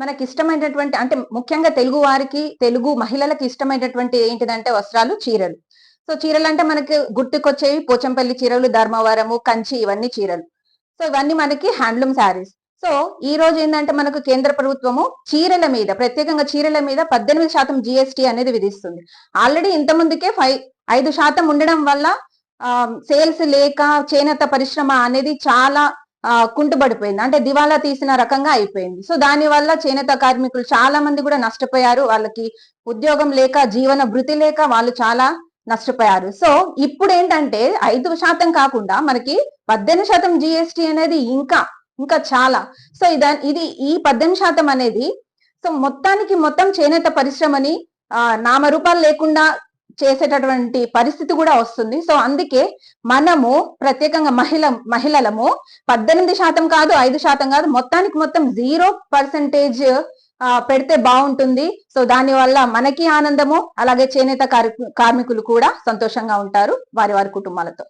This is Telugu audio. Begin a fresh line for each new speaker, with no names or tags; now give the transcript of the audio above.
మనకి ఇష్టమైనటువంటి అంటే ముఖ్యంగా తెలుగు వారికి తెలుగు మహిళలకు ఇష్టమైనటువంటి ఏంటిదంటే వస్త్రాలు చీరలు. సో చీరలు అంటే మనకి గుర్తుకొచ్చేవి పోచంపల్లి చీరలు ధర్మవరము కంచి ఇవన్నీ చీరలు. సో ఇవన్నీ మనకి హ్యాండ్లూమ్ శారీస్. సో ఈ రోజు ఏంటంటే మనకు కేంద్ర ప్రభుత్వము చీరల మీద ప్రత్యేకంగా చీరల మీద పద్దెనిమిది శాతం జిఎస్టి అనేది విధిస్తుంది. ఆల్రెడీ ఇంత ముందుకే ఫైవ్ ఐదు శాతం ఉండడం వల్ల సేల్స్ లేక చేనేత పరిశ్రమ అనేది చాలా కుంటుబడిపోయింది. అంటే దివాలా తీసిన రకంగా అయిపోయింది. సో దాని వల్ల చేనేత కార్మికులు చాలా మంది కూడా నష్టపోయారు. వాళ్ళకి ఉద్యోగం లేక జీవన భృతి లేక వాళ్ళు చాలా నష్టపోయారు. సో ఇప్పుడు ఏంటంటే ఐదు శాతం కాకుండా మనకి పద్దెనిమిది శాతం జిఎస్టి అనేది ఇంకా ఇంకా చాలా. సో ఇదా ఇది ఈ పద్దెనిమిది శాతం అనేది సో మొత్తానికి మొత్తం చేనేత పరిశ్రమని నామరూపాలు లేకుండా చేసేటటువంటి పరిస్థితి కూడా వస్తుంది. సో అందుకే మనము ప్రత్యేకంగా మహిళ మహిళలము పద్దెనిమిది శాతం కాదు ఐదు శాతం కాదు మొత్తానికి మొత్తం జీరో పర్సెంటేజ్ పెడితే బాగుంటుంది. సో దాని వల్ల మనకి ఆనందము అలాగే చేనేత కార్మికులు కూడా సంతోషంగా ఉంటారు వారి వారి కుటుంబాలతో.